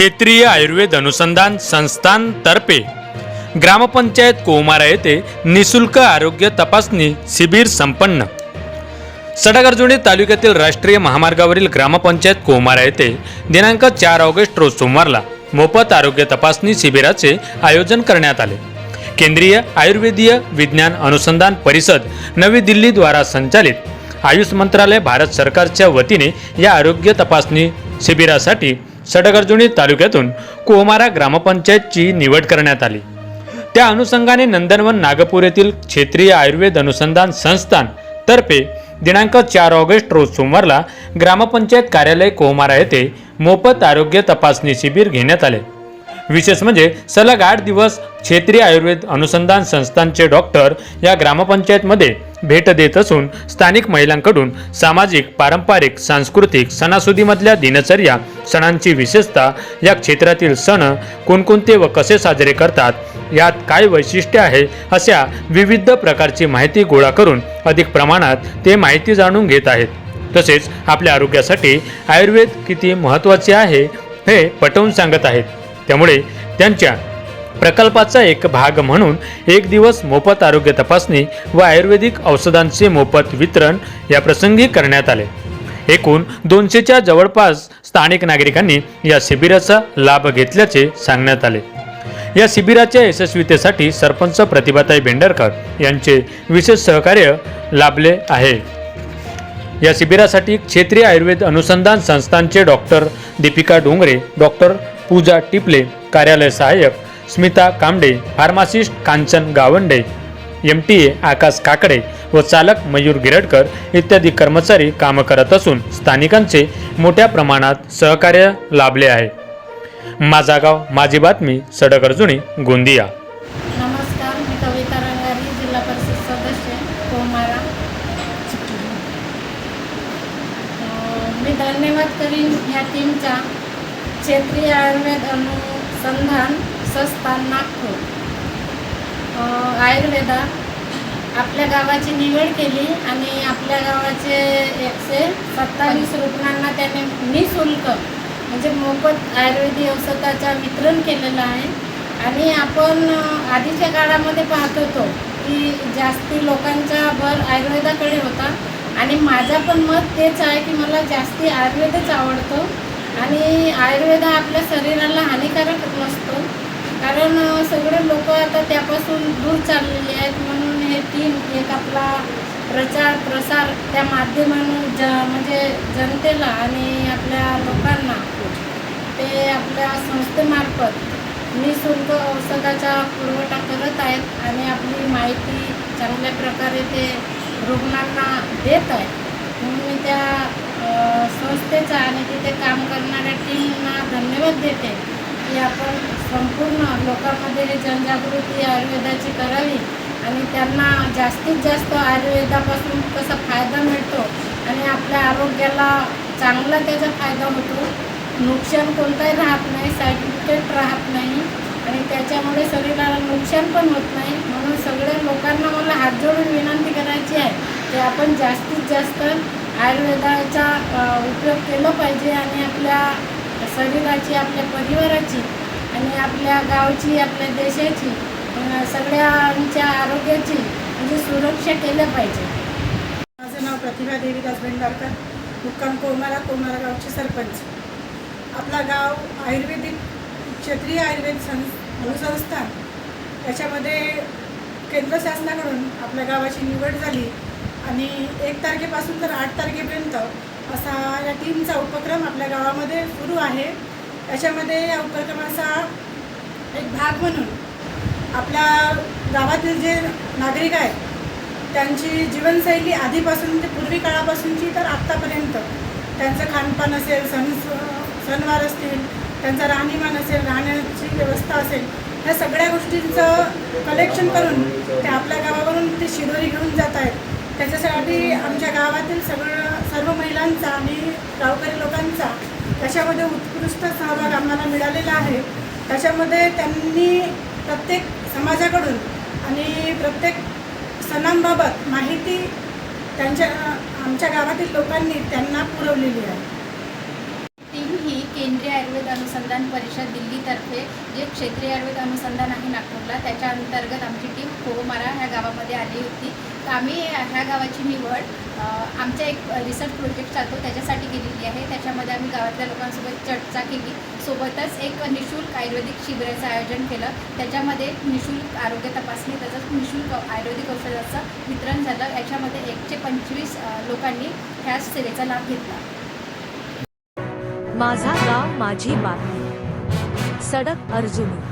क्षेत्रीय आयुर्वेद अनुसंधान संस्थान तर्फे ग्रामपंचायत कोमारा येथे निशुल्क आरोग्य तपासणी शिबिर संपन्न. सडागर्जुनी तालुक्यातील राष्ट्रीय महामार्गावरील ग्रामपंचायत कोमारा येथे दिनांक चार ऑगस्ट रोज सोमवारला मोफत आरोग्य तपासणी शिबिराचे आयोजन करण्यात आले. केंद्रीय आयुर्वेदीय विज्ञान अनुसंधान परिषद नवी दिल्लीद्वारा संचालित आयुष मंत्रालय भारत सरकारच्या वतीने या आरोग्य तपासणी शिबिरासाठी सडगर्जुनी तालुक्यातून कोमारा ग्रामपंचायतची निवड करण्यात आली. त्या अनुषंगाने नंदनवन नागपूर येथील क्षेत्रीय आयुर्वेद अनुसंधान संस्थान तर्फे दिनांक चार ऑगस्ट रोज सोमवारला ग्रामपंचायत कार्यालय कोहमारा येथे मोफत आरोग्य तपासणी शिबिर घेण्यात आले. विशेष म्हणजे सलग आठ दिवस क्षेत्रीय आयुर्वेद अनुसंधान संस्थांचे डॉक्टर या ग्रामपंचायतमध्ये भेट देत असून स्थानिक महिलांकडून सामाजिक पारंपरिक सांस्कृतिक सणासुदीमधल्या दिनचर्या सणांची विशेषता या क्षेत्रातील सण कोणकोणते व कसे साजरे करतात यात काय वैशिष्ट्य आहे अशा विविध प्रकारची माहिती गोळा करून अधिक प्रमाणात ते माहिती जाणून घेत आहेत. तसेच आपल्या आरोग्यासाठी आयुर्वेद किती महत्त्वाचे आहे हे पटवून सांगत आहेत. त्यामुळे त्यांच्या प्रकल्पाचा एक भाग म्हणून एक दिवस मोफत आरोग्य तपासणी व आयुर्वेदिक औषधांचे मोफत वितरण या प्रसंगी करण्यात आले. एकूण दोनशेच्या जवळपास स्थानिक नागरिकांनी या शिबिराचा लाभ घेतल्याचे सांगण्यात आले. या शिबिराच्या यशस्वीतेसाठी सरपंच प्रतिभाताई बेंडरकर यांचे विशेष सहकार्य लाभले आहे. या शिबिरासाठी क्षेत्रीय आयुर्वेद अनुसंधान संस्थांचे डॉक्टर दीपिका डोंगरे डॉक्टर पूजा टिपले कार्यालय सहाय्यक Smita Kambade pharmacist Kanchan Gawande M T A Akash Kakade व चालक मयूर गिरडकर इत्यादी कर्मचारी काम करत असून स्थानिकांचे मोठ्या प्रमाणात सहकार्य लाभले आहे. माझा गाव माझी बातमी सडक अर्जुनी गोंदिया. नमस्कार मी कविता रंगारी जिल्हा परिषद सदस्य कोमारा हो, मी धन्यवाद करीन ह्या टीमचा क्षेत्रीय आयुर्वेद अनुसंधान संस्थान नागपूर आयुर्वेदा आपल्या गावाची निवड केली आणि आपल्या गावाचे एकशे सत्तावीस रुग्णांना त्याने निशुल्क म्हणजे मोफत आयुर्वेदिक औषधाचा वितरण केलेलं आहे. आणि आपण आधीच्या काळामध्ये पाहत होतो की जास्ती लोकांचा भर आयुर्वेदाकडे होता. आणि माझा पण मत तेच आहे की मला जास्ती आयुर्वेदच आवडतो. आणि आयुर्वेद आपल्या शरीराला हानिकारक नसतो. कारण सगळे लोक आता त्यापासून दूर चाललेले आहेत. म्हणून हे टीम एक आपला प्रचार प्रसार त्या माध्यमातून ज म्हणजे जनतेला आणि आपल्या लोकांना ते आपल्या संस्थेमार्फत निशुल्क औषधाचा पुरवठा करत आहेत आणि आपली माहिती चांगल्या प्रकारे ते रुग्णांना देत आहेत. म्हणून मी त्या संस्थेचा आणि तिथे काम करणाऱ्या टीमना धन्यवाद देते की आपण संपूर्ण लोकांमध्ये जनजागृती आयुर्वेदाची करावी आणि त्यांना जास्तीत जास्त आयुर्वेदापासून कसा फायदा मिळतो आणि आपल्या आरोग्याला चांगला त्याचा फायदा होतो. नुकसान कोणताही राहत नाही साईड इफेक्ट राहत नाही आणि त्याच्यामुळे शरीराला नुकसान पण होत नाही. म्हणून सगळ्या लोकांना मला हात जोडून विनंती करायची आहे की आपण जास्तीत जास्त आयुर्वेदाचा उपयोग केला पाहिजे आणि आपल्या शरीराची आपल्या परिवाराची आणि आपल्या गावची आपल्या देशाची सगळ्यांच्या आरोग्याची म्हणजे सुरक्षा केल्या पाहिजे. माझं नाव प्रतिभा देवीदास भेंडारकर मुक्काम कोमारा कोमारा गावचे सरपंच. आपला गाव आयुर्वेदिक क्षेत्रीय आयुर्वेद सं अनुसंस्थान. त्याच्यामध्ये केंद्र शासनाकडून आपल्या गावाची निवड झाली आणि एक तारखेपासून तर आठ तारखेपर्यंत असा या टीमचा उपक्रम आपल्या गावामध्ये सुरू आहे. त्याच्यामध्ये या उपक्रमाचा एक भाग म्हणून आपल्या गावातील जे नागरिक आहेत त्यांची जीवनशैली आधीपासून ते पूर्वी काळापासूनची तर आत्तापर्यंत. त्यांचं खानपान असेल सण सणवार असतील त्यांचं राहणीमान असेल राहण्याची व्यवस्था असेल ह्या सगळ्या गोष्टींचं कलेक्शन करून ते आपल्या गावावरून ते शिदोरी घेऊन जात आहेत. त्याच्यासाठी आमच्या गावातील सगळं सर्व महिलांचा आणि गावकरी लोकांचा त्याच्यामध्ये उत्कृष्ट सहभाग आम्हाला मिळालेला आहे. त्याच्यामध्ये त्यांनी प्रत्येक समाजाकडून आणि प्रत्येक सणांबाबत माहिती त्यांच्या आमच्या गावातील लोकांनी त्यांना पुरवलेली आहे. केंद्रीय आयुर्वेद अनुसंधान परिषद दिल्लीतर्फे जे क्षेत्रीय आयुर्वेद अनुसंधान आहे नागपूरला त्याच्या अंतर्गत आमची टीम कोहोमारा ह्या गावामध्ये आली होती. तर आम्ही ह्या गावाची निवड आमच्या एक रिसर्च प्रोजेक्ट चालतो त्याच्यासाठी केलेली आहे. त्याच्यामध्ये आम्ही गावातल्या लोकांसोबत चर्चा केली. सोबतच एक निशुल्क आयुर्वेदिक शिबिराचं आयोजन केलं. त्याच्यामध्ये निशुल्क आरोग्य तपासणी तसंच निशुल्क आयुर्वेदिक औषधाचं वितरण झालं. याच्यामध्ये एकशे पंचवीस लोकांनी ह्या सेवेचा लाभ घेतला. माझा गाव माझी बातमी. सडक अर्जुनी.